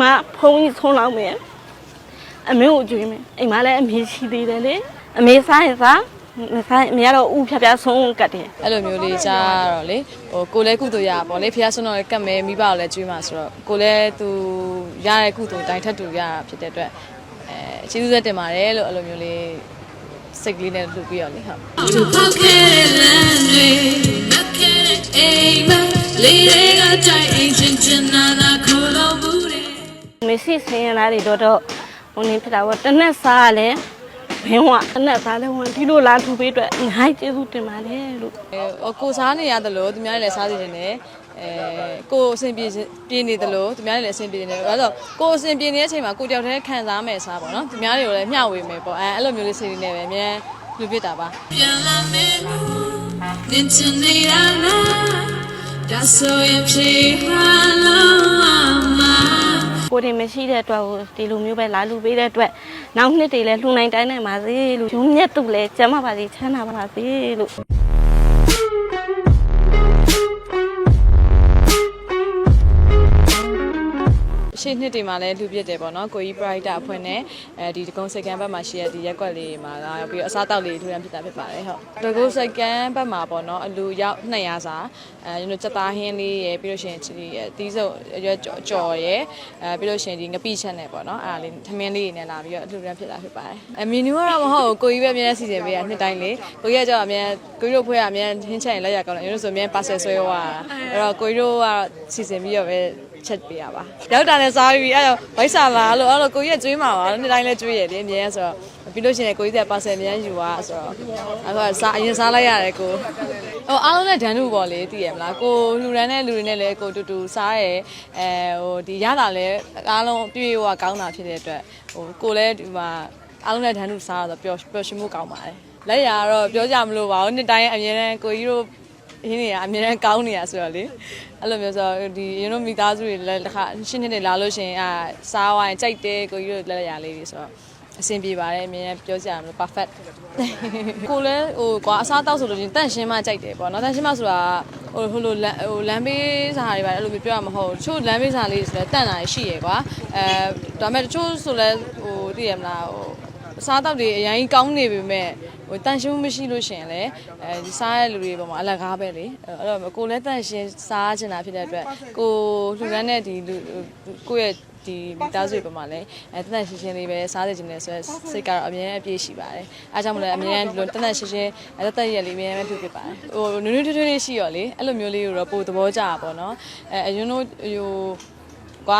မှာဖုန်းကြီးဆုံးလောက်မယ်အမေကိုကြွေးမယ်အိမ်မှာလည်းအမေရှိသေးတယ်လေအမေစားရင်စားမစားရင်အမေကတော့ဥဖြားဖြားဆုံးကတ်တယ်အဲ့လိုမျိုးလေးကြားတော့လေဟိုကိုလည်းကုသိုလ်ရပါပေါ့လေဖះဆွန်းတော်လည်းကတ်မယ်မိဘကိုလည်းကျွေးမှာဆိုတော့ကိုလည်းသူရတဲ့ကုသိုလ်တိုင်းထပ်တူရတာဖြစ်တဲ့အတွက်အဲကျေးဇူးသက်တင်ပါတယ်လို့အဲ့လိုမျိုးလေးစိတ်ကလေးနဲ့လှူပြီးတော့လေဟုတ် To poke it and look at it, amen. Lady got tight, ancient, janana, cool, booty. မေစီဆင်းရလာတွေတော့တော့ဟိုနေဖြစ်တာပေါ့တနက်စားကလည်းဘင်းဝတနက်စားလည်းဝင်ဒီလိုလာထူပေးအတွက်အများကြီးကျေးဇူးတင်ပါတယ်လို့အဲဟိုကိုစားနေရတယ်လို့သူများတွေလည်းစားစီနေတယ်အဲကိုအဆင်ပြေပြေနေတယ်လို့သူများတွေလည်းအဆင်ပြေနေတယ်အဲ့တော့ကိုအဆင်ပြေနေတဲ့အချိန်မှာကိုတယောက်တည်းခံစားမယ်စားပေါ့နော်သူများတွေကိုလည်းမျှဝေမယ်ပေါ့အဲအဲ့လိုမျိုးလေးစိတ်လေးနဲ့ပဲအများလူပြစ်တာပါ Yalla me, Nintinirana, that's so you play hello, mama. ကိုတွေမရှိတဲ့အတွက်ကိုဒီလိုမျိုးပဲလာလူပေးတဲ့အတွက်နောက်နှစ်တွေလည်းလှူနိုင်တိုင်းနိုင်ပါစေလို့ရုံမြတ်သူလည်းကျမ်းပါပါစေချမ်းသာပါစေလို့ ရှေ့နှစ်တွေမှာလည်းလူပြစ်တယ်ပေါ့နော်ကိုကြီး Brighter အဖွဲ့နဲ့အဲဒီတကုံစကန်ဘက်မှာရှိရတဲ့ဒီရက်ကွက်လေးတွေမှာလာပြီးတော့အစားတောက်လေးထူထမ်းဖြစ်တာဖြစ်ပါတယ်ဟုတ်တကုံစကန်ဘက်မှာပေါ့နော်အလူရောက်200စာအဲကျွန်တော်စက်သားဟင်းလေးရယ်ပြီးလို့ရှိရင်ချီရယ်တီးစုပ်ရွက်ကြော်ရယ်အဲပြီးလို့ရှိရင်ဒီငပိချက်နဲ့ပေါ့နော်အဲ့ဒါလေးထမင်းလေးတွေနဲ့လာပြီးတော့အလူထမ်းဖြစ်တာဖြစ်ပါတယ်အမီနူကတော့မဟုတ်ဘူးကိုကြီးပဲအများကြီးစီစဉ်ပေးတာနှစ်တိုင်းလေကိုကြီးကကြောက်အများကိုကြီးတို့ဖွဲ့ကအများဟင်းချက်ရင်လက်ရကောင်းတယ်ကျွန်တော်ဆိုအများ parcel ဆွဲသွားတာအဲ့တော့ကိုကြီးတို့ကတော့စီစဉ်ပြီးတော့ပဲ ချက်ပေးရပါရောက်တာနဲ့စားပြီးအဲ့တော့ဗိုက်စာလာလို့အဲ့လိုကိုကြီးကကျွေးမှာပါနေ့တိုင်းလဲကျွေးရလေအမြဲဆိုတော့ပြီးလို့ရှိရင်ကိုကြီးကပါဆယ်အများယူသွားဆိုတော့အခုကစားအရင်စားလိုက်ရတယ်ကိုဟိုအားလုံးနဲ့ဒန်တူပေါ့လေသိရမလားကိုလူရန်တဲ့လူတွေနဲ့လည်းကိုတူတူစားရဲအဲဟိုဒီရတာလဲအားလုံးပြည့်ဝကောင်းတာဖြစ်တဲ့အတွက်ဟိုကိုလည်းဒီမှာအားလုံးနဲ့ဒန်တူစားတော့ပျော်ပျော်ရွှင်မှုကောင်းပါတယ်လက်ရတော့ပြောကြမလို့ပါဘူးနေ့တိုင်းအမြဲတမ်းကိုကြီးတို့ ရင်းနေရအများနဲ့ကောင်းနေရဆိုတော့လေအဲ့လိုမျိုးဆိုတော့ဒီရင်းတို့မိသားစုတွေလည်းတစ်ခါရှင်းနေတယ်လာလို့ရှရင်အာစားဝိုင်းကြိုက်တယ်ကိုကြီးတို့လက်ရလေးတွေဆိုတော့အဆင်ပြေပါတယ်အမြင်ပြောကြရမလို့ perfect ကိုလည်းဟိုကွာအစားတောက်ဆိုလို့ချင်းတန့်ရှင်းမှကြိုက်တယ်ပေါ့နော်တန့်ရှင်းမှဆိုတာဟိုဟိုလိုလမ်းဟိုလမ်းဘေးစာတွေပါအဲ့လိုမျိုးပြောရမှာမဟုတ်ဘူးတချို့လမ်းဘေးစာလေးဆိုလည်းတန့်တာရှိရယ်ကွာအဲဒါပေမဲ့တချို့ဆိုလည်းဟိုသိရမလားဟိုအစားတောက်တွေအရင်ကြီးကောင်းနေပေမဲ့ ဟိုတန်ရှင်းမှုမရှိလို့ရှရင်လေအဲဒီစားရတဲ့လူတွေပေါ်မှာအလကားပဲလေအဲ့တော့ကိုလည်းတန်ရှင်းစားချင်တာဖြစ်တဲ့အတွက်ကိုလှူဒန်းတဲ့ဒီလူကိုယ့်ရဲ့ဒီမိသားစုတွေပေါ်မှာလည်းအဲတန်တန်ရှင်းရှင်းလေးပဲစားစေချင်တယ်ဆိုတော့စိတ်ကတော့အမြဲအပြည့်ရှိပါတယ်အားကြောင့်မလဲအမြဲဒီလိုတန်တန်ရှင်းရှင်းအဲတတ်ရက်လေးအမြဲပဲဖြစ်ဖြစ်ပါတယ်ဟိုနွေးနွေးထွေးထွေးလေးရှိရောလေအဲ့လိုမျိုးလေးကိုတော့ပိုသဘောကျတာပေါ့နော်အဲအရင်တို့ဟို ကွာ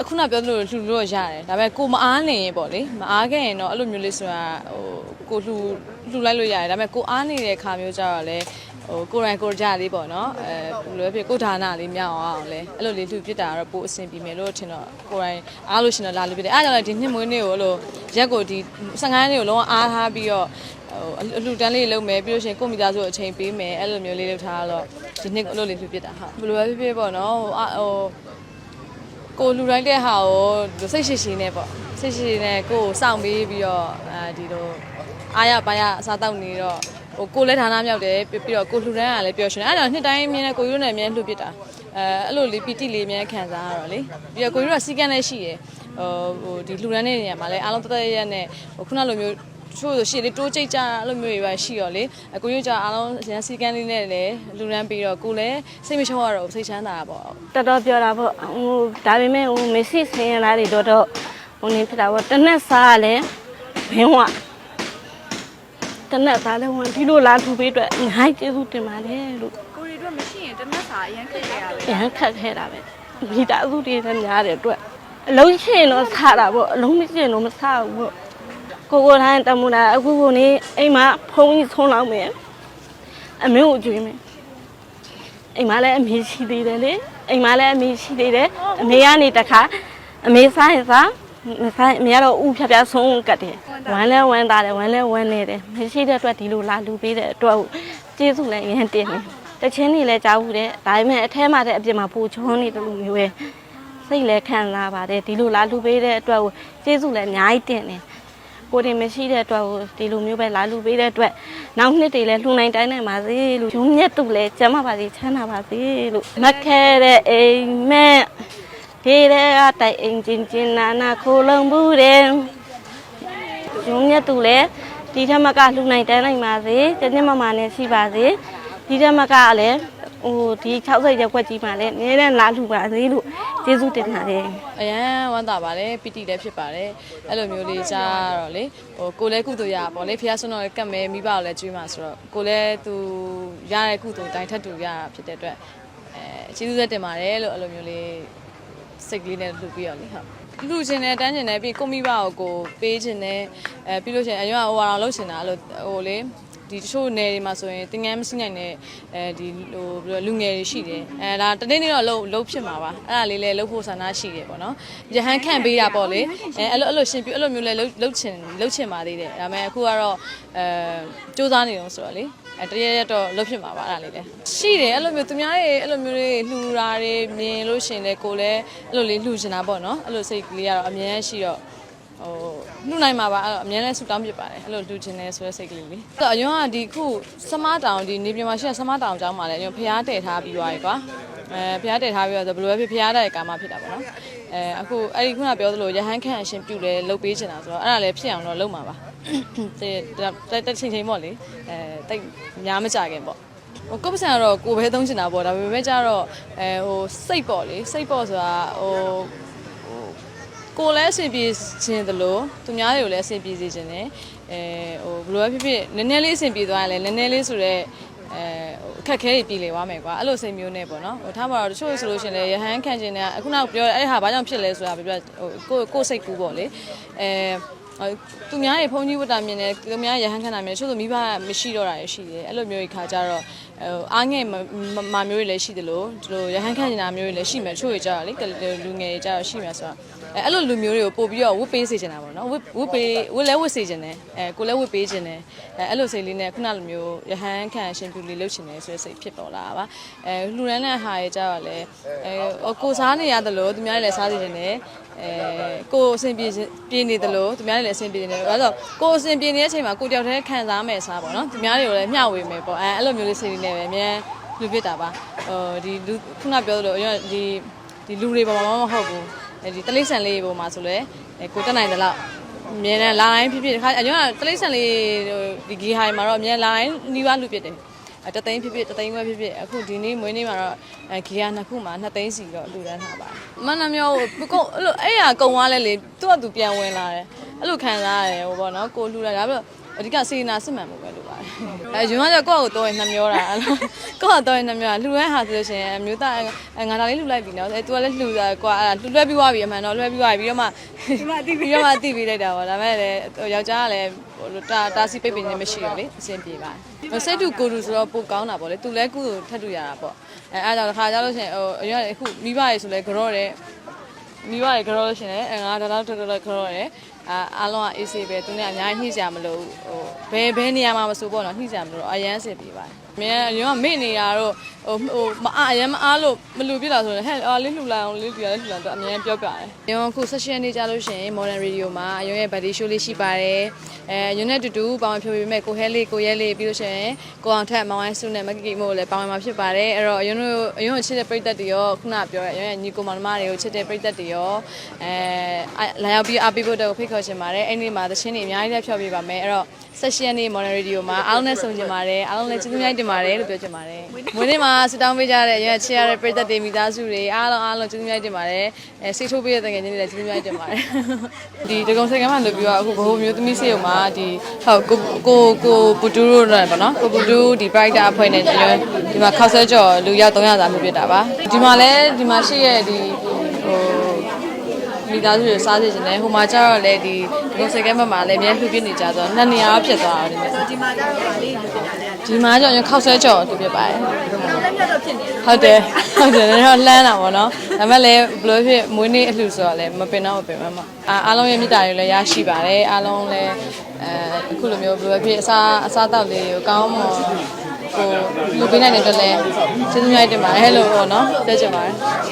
အခုနပြောသလိုလှူလို့ရတယ်ဒါပေမဲ့ကိုမအားနေရင်ပေါ့လေမအားခဲ့ရင်တော့အဲ့လိုမျိုးလေးဆိုတာဟိုကိုလှူလှူလိုက်လို့ရတယ်ဒါပေမဲ့ကိုအားနေတဲ့ခါမျိုးကြတော့လေဟိုကိုရိုင်းကိုကြလေးပေါ့နော်အဲဘယ်လိုပဲဖြစ်ကိုဌာနလေးမြောက်အောင်လေအဲ့လိုလေးလှူပြစ်တာကတော့ပိုအဆင်ပြေမယ်လို့ထင်တော့ကိုရိုင်းအားလို့ရှင်တော့လာလို့ပြတယ်အဲ့ဒါကြောင့်လည်းဒီနှစ်မွေးနေ့ကိုအဲ့လိုရက်ကိုဒီ15ရက်နေ့ကိုလုံးဝအားထားပြီးတော့ဟိုအလှူတန်းလေးလုပ်မယ်ပြီးလို့ရှိရင်ကိုမိသားစုအချိန်ပေးမယ်အဲ့လိုမျိုးလေးလုပ်ထားတော့ဒီနှစ်အဲ့လိုလေးလှူပြစ်တာဟုတ်ဘယ်လိုပဲဖြစ်ဖြစ်ပေါ့နော်ဟိုဟို ကိုလူတိုင်းတဲ့ဟာကိုစိတ်ရှိရှိနဲ့ပေါ့စိတ်ရှိရှိနဲ့ကိုကိုစောင့်ပေးပြီးတော့အဲဒီလိုအားရပါရအစားတောက်နေတော့ဟိုကိုလည်းဌာနမြောက်တယ်ပြီးပြီးတော့ကိုလှူဒန်းကလည်းပျော်ရွှင်တယ်အဲ့တော့နှစ်တိုင်းမြင်တဲ့ကိုယူနဲ့မြင်လှူပစ်တာအဲအဲ့လိုလေးပီတိလေးမြင်ခံစားရတော့လေပြီးတော့ကိုယူကစီကန်းလည်းရှိရယ်ဟိုဟိုဒီလှူဒန်းတဲ့နေရာမှာလည်းအားလုံးတသက်ရက်နဲ့ဟိုခုနလိုမျိုး ချို့ဆိုရှေ့လေးတိုးကြိတ်ကြအဲ့လိုမျိုးတွေပဲရှိတော့လေအကိုယူကြအားလုံးရန်စီကန်းလေးနဲ့လည်းလှူဒန်းပြီးတော့ကိုလည်းစိတ်မချောရတော့စိတ်ချမ်းသာတာပေါ့တော်တော်ပြောတာပေါ့ဟိုဒါပေမဲ့ဟိုမေစီဆင်းရလာတွေတော့တော့ဟိုနေဖြစ်တာပေါ့တနက်စားကလည်းဘင်းဝတနက်စားလည်းဝင်ဒီလိုလာထူပေးအတွက်အများကြီးကျေးဇူးတင်ပါတယ်လို့ကိုရီတို့မရှိရင်တနက်စာအရင်ခက်ခဲ့ရပဲရမ်းခက်ခဲတာပဲမိသားစုတွေလည်းများတဲ့အတွက်အလုံးရှင်းတော့စားတာပေါ့အလုံးမရှင်းတော့မစားဘူးပေါ့ ကိုကိုတိုင်းတမူတာအခုကိုနေအိမ်မှာဖုန်းကြီးဆုံးလောက်မယ်အမေကိုကြွေးမယ်အိမ်မှာလည်းအမေရှိသေးတယ်လေအိမ်မှာလည်းအမေရှိသေးတယ်အမေကနေတခါအမေစားရင်စားမစားရင်အမေကတော့ဥဖြားဖြားဆုံးကတ်တယ်ဝမ်းလဲဝမ်းသားတယ်ဝမ်းလဲဝမ်းနေတယ်မရှိတဲ့အတွက်ဒီလိုလာလူပေးတဲ့အတွက်ကျေးဇူးလည်းရမ်းတင်တယ်တချင်းနေလည်းကြားဘူးတဲ့ဒါပေမဲ့အထဲမှာတဲ့အပြင်မှာပူချောနေတယ်လို့မျိုးပဲစိတ်လည်းခံစားပါတယ်ဒီလိုလာလူပေးတဲ့အတွက်ကိုကျေးဇူးလည်းအများကြီးတင်တယ် ကိုယ်တင်မရှိတဲ့အတွက်ကိုဒီလိုမျိုးပဲလာလူပေးတဲ့အတွက်နောက်နှစ်တွေလည်းလှူနိုင်တိုင်းနိုင်ပါစေလို့ရုံမြတ်သူလည်းကျမ်းပါပါစေချမ်းသာပါစေလို့မက်ခဲတဲ့အိမ်မက်ဒေရဲကတိုက်အိမ်ချင်းချင်းနာနာခိုးလုံးဘူးတယ်ရုံးမြတ်သူလည်းဒီထက်မကလှူနိုင်တန်းနိုင်ပါစေတနေ့မမနဲ့ရှိပါစေဒီထက်မကလည်း ဟိုဒီ60ရက်ွက်ကြီးမှလည်းနည်းနည်းလာလှူပါစေလို့ကျေးဇူးတင်ပါတယ်အရန်ဝမ်းသာပါတယ်ပီတိလည်းဖြစ်ပါတယ်အဲ့လိုမျိုးလေးကြားတော့လေဟိုကိုလည်းကုသိုလ်ရပါပေါ့လေဖះဆွမ်းတော်လည်းကတ်မယ်မိဘကိုလည်းကျွေးမှာဆိုတော့ကိုလည်းသူရတဲ့ကုသိုလ်တိုင်းထပ်တူရတာဖြစ်တဲ့အတွက်အဲကျေးဇူးဆက်တင်ပါတယ်လို့အဲ့လိုမျိုးလေးစိတ်ကလေးနဲ့လှူပြီးတော့လေဟုတ်လူချင်းနဲ့တန်းချင်းနဲ့ပြီးကိုမိဘကိုကိုပေးခြင်းနဲ့အဲပြီးလို့ရှိရင်အရင်ကဟိုဟာတော့လှုပ်ရှင်တာအဲ့လိုဟိုလေ ဒီတချို့နယ်တွေမှာဆိုရင်တင်ငန်းမရှိနိုင်တဲ့အဲဒီဟိုဘယ်လိုလူငယ်တွေရှိတယ်အဲဒါတနေ့နေ့တော့လှုပ်လှုပ်ဖြစ်မှာပါအဲ့ဒါလေးလည်းလှုပ်ဖို့ဆန္ဒရှိတယ်ပေါ့နော်ရဟန်းခန့်ပေးတာပေါ့လေအဲအဲ့လိုအဲ့လိုရှင်ပြအဲ့လိုမျိုးလည်းလှုပ်လှုပ်ချင်လှုပ်ချင်ပါသေးတယ်ဒါပေမဲ့အခုကတော့အဲစူးစမ်းနေတော့ဆိုတော့လေအဲတရရက်တော့လှုပ်ဖြစ်မှာပါအဲ့ဒါလေးလည်းရှိတယ်အဲ့လိုမျိုးသူများတွေအဲ့လိုမျိုးတွေလှူတာတွေမြင်လို့ရှင်လေကိုလည်းအဲ့လိုလေးလှူချင်တာပေါ့နော်အဲ့လိုစိတ်ကလေးကတော့အမြဲရှိတော့ ဟိုနှုတ်နိုင်မှာပါအဲ့တော့အများနဲ့ဆူတောင်းပြပါတယ်အဲ့လိုလူချင်းနေဆိုတဲ့စိတ်ကလေးလေအဲ့တော့အရင်ကဒီခုစမတောင်ဒီနေပြည်တော်မှာရှိတဲ့စမတောင်ကျောင်းမှာလည်းအရင်ဖျားတည်ထားပြီးသွားပြီကွာအဲဖျားတည်ထားပြီးတော့ဘယ်လိုပဲဖြစ်ဖျားတဲ့ကာမဖြစ်တာပေါ့နော်အဲအခုအဲ့ဒီခုနပြောသလိုရဟန်းခန့်အရှင်ပြုလဲလုတ်ပေးချင်တာဆိုတော့အဲ့ဒါလည်းဖြစ်အောင်တော့လုပ်မှာပါတဲ့တက်ချင်းချင်းပေါ့လေအဲတိတ်များမကြခင်ပေါ့ဟိုကိုပစံကတော့ကိုပဲသုံးချင်တာပေါ့ဒါပေမဲ့ကျတော့အဲဟိုစိတ်ပေါ့လေစိတ်ပေါ့ဆိုတာဟို ကိုယ်လည်းအဆင်ပြေခြင်းသလိုသူများတွေကိုလည်းအဆင်ပြေစေခြင်းနဲ့အဲဟိုဘယ်လိုပဲဖြစ်ဖြစ်နည်းနည်းလေးအဆင်ပြေသွားရင်လည်းနည်းနည်းလေးဆိုတော့အဲဟိုအခက်ခဲတွေပြည်လေသွားမယ်ကွာအဲ့လိုစိတ်မျိုးနဲ့ပေါ့နော်ဟိုထားမှာတော့တချို့ဆိုလို့ရှရင်လည်းရဟန်းခံခြင်းနဲ့အခုနောက်ပြောအဲ့ဟာဘာကြောင့်ဖြစ်လဲဆိုတာပြောဟိုကိုကိုစိတ်ကူးပေါ့လေအဲသူများတွေဖုန်းကြီးဝတ်တာမြင်တယ်သူများရဟန်းခံတာမြင်ချို့ဆိုမိဘမရှိတော့တာရရှိတယ်အဲ့လိုမျိုးကြီးခါကြတော့ဟိုအားငယ်မာမျိုးတွေလည်းရှိတယ်လို့ဒီလိုရဟန်းခံနေတာမျိုးတွေလည်းရှိမယ်ချို့တွေကြတော့လေလူငယ်တွေကြတော့ရှိမယ်ဆိုတော့ အဲအဲ့လိုလူမျိုးတွေကိုပို့ပြီးတော့ဝတ်ပေးစေချင်တာပေါ့နော်ဝတ်ဝတ်ပေးဝတ်လဲဝတ်စေချင်တယ်အဲကိုလည်းဝတ်ပေးချင်တယ်အဲအဲ့လိုစိတ်လေးနဲ့ခုနလိုမျိုးရဟန်းခံရှင်ပြူလေးလုပ်ချင်တယ်ဆိုတဲ့စိတ်ဖြစ်ပေါ်လာတာပါအဲလူရန်တဲ့ဟာရဲ့ကြတော့လေအဲကိုစားနေရတယ်လို့သူများတွေလည်းစားစေချင်တယ်အဲကိုအဆင်ပြေပြေနေတယ်လို့သူများတွေလည်းအဆင်ပြေနေတယ်ဘာလို့ကိုအဆင်ပြေနေတဲ့အချိန်မှာကိုတယောက်တည်းခံစားမယ်စားပေါ့နော်သူများတွေကိုလည်းမျှဝေမယ်ပေါ့အဲအဲ့လိုမျိုးလေးစိတ်လေးနဲ့ပဲအများလူဖြစ်တာပါဟိုဒီလူခုနပြောသလိုဒီဒီလူတွေပေါ်မှာမဟုတ်ဘူးအဲ ဒီတလိษံလေးပုံမှာဆိုလဲအဲကိုတက်နိုင်တယ်လို့အမြဲတမ်းလာတိုင်းဖြစ်ဖြစ်တခါအရင်ကတလိษံလေးဒီဂီဟိုင်မှာတော့အမြဲလာတိုင်းနီးပါးလူပြစ်တယ်အဲတသိန်းဖြစ်ဖြစ်တသိန်းဝဲဖြစ်ဖြစ်အခုဒီနေ့မွေးနေ့မှာတော့အဲဂီယာနှစ်ခုမှာနှစ်သိန်းစီတော့လူတန်းထားပါတယ်မန္တမျိုးကိုအဲ့လိုအဲ့ရကုံသွားလဲလေသူ့ကသူပြန်ဝင်လာတယ်အဲ့လိုခံစားရတယ်ဟိုပေါ့နော်ကိုလူလာဒါပြီးတော့ အဓိကစေနာစစ်မှန်မှုပဲလို့ပါတယ်။အဲယူမကျကိုယ့်ကိုတော့နှမျောတာအဲ့လိုကိုယ့်ကတော့နှမျောတာလှူရဲဟာဆိုလို့ရှိရင်အမျိုးသားငါဒါလေးလှူလိုက်ပြီနော်အဲ तू ကလည်းလှူတာကွာအဲ့ဒါလှူလွှဲပြီးသွားပြီအမှန်တော့လွှဲပြီးသွားပြီပြီးတော့မှဒီမှာတိပြီးတော့မှတိပြီးလိုက်တာပေါ့ဒါပေမဲ့လည်းယောက်ျားကလည်းဟိုတာတာစီပိတ်ပင်နေမရှိတော့လေအဆင်ပြေပါတယ်စိတ်တူကိုတူဆိုတော့ပိုကောင်းတာပေါ့လေ तू လည်းကုသိုလ်ထပ်တူရတာပေါ့အဲအဲ့ဒါကြောင့်တစ်ခါကြလို့ရှိရင်ဟိုအရင်ကအခုမိဘရေဆိုလဲကြော့တယ်မိဘရေကြောလို့ရှိရင်လည်းငါဒါတော့တော်တော်ကြော့တယ် အာအားလုံးကအေးဆေးပဲသူနဲ့အများကြီးနှိစရာမလိုဟိုဘယ်ဘယ်နေရာမှာမဆိုပေါ့နော်နှိစရာမလိုအရန်အဆင်ပြေပါတယ်။မင်းအရင်ကမေ့နေရတော့ဟိုဟိုမအားအရန်မအားလို့မလူပြစ်လာဆိုရင်ဟဲ့အာလေးလှူလိုက်အောင်လေးပြရလေးလှူလိုက်တော့အများကြီးပြောပြတယ်။ရင်အခု session နေကြလို့ရှိရင် modern radio မှာအရင်ရဲ့ body show လေးရှိပါတယ်။အဲရုံနဲ့တူတူပေါင်ဖြိုပေးမဲ့ကိုဟဲလေးကိုရဲလေးပြီးလို့ရှိရင်ကိုအောင်ထက်မောင်ဝိုင်းစုနဲ့မကီကီမို့လည်းပေါင်မှာဖြစ်ပါတယ်။အဲ့တော့အရင်တို့အရင်ကိုချစ်တဲ့ပရိသတ်တွေရောခုနပြောရဲအရင်ရဲ့ညီကိုမောင်နှမတွေကိုချစ်တဲ့ပရိသတ်တွေရောအဲလာရောက်ပြီးအားပေးဖို့တော့ဖိတ်ခေါ်ချင်ပါတယ်။အဲ့ဒီမှာသချင်းတွေအများကြီးလည်းဖြောပြပါမယ်။အဲ့တော့ session နေ့ modern radio မှာအားလုံးနဲ့ဆုံချင်ပါတယ်။အားလုံးလည်းကျေးဇူးများတင်ပါတယ်လို့ပြောချင်ပါတယ်။မွေးနေ့မှာစတောင်းပေးကြတဲ့ရဲချစ်ရတဲ့ပရိသတ်တွေမိသားစုတွေအားလုံးအားလုံးကျေးဇူးများတင်ပါတယ်။အဲစိတ်ထိုးပေးတဲ့တကယ်ချင်းတွေလည်းကျေးဇူးများတင်ပါတယ်။ဒီဒဂုံစက္ကန့်မှလုပ်ပြီးတော့အခုဘ ਹੁ မျိုးသမီးစေုံမှာဒီဟုတ်ကိုကိုကိုပူတူတို့လည်းပေါ့နော်။ကိုပူတူဒီ brighter အဖွဲ့နဲ့ဒီဒီမှာခောက်ဆဲကြော်လူရောက်300စာဖြစ်ဖြစ်တာပါ။ဒီမှာလည်းဒီမှာရှိရဲ့ဒီဟို မိသားစုတွေစားစေချင်တယ်ဟိုမှာကျတော့လေဒီဒီစကဲဘက်မှာလည်းအများလှူပြနေကြဆိုတော့နှစ်နေရာဖြစ်သွားတယ်ဒီမှာဒီမှာကျတော့ဗာလေးလူတင်တာလေးကဒီမှာကျတော့ခောက်ဆဲကြော်တူပြပါတယ်လက်မြတ်တော့ဖြစ်နေတယ်ဟုတ်တယ်ဟုတ်တယ်တော့လှမ်းတာပေါ့နော်ဒါပေမဲ့လည်းဘယ်လိုဖြစ်မွေးနေ့အလှဆိုတော့လည်းမပင်တော့မပင်မမအာအားလုံးရဲ့မြတ်တာတွေလည်းရရှိပါတယ်အားလုံးလည်းအဲအခုလိုမျိုးဘယ်လိုဖြစ်အစားအစားတောက်လေးကိုကောင်းမွန်ကိုလူပေးနိုင်တဲ့အတွက်လည်းကျေးဇူးများတင်ပါတယ်လို့ပေါ့နော်ပြောချင်ပါတယ်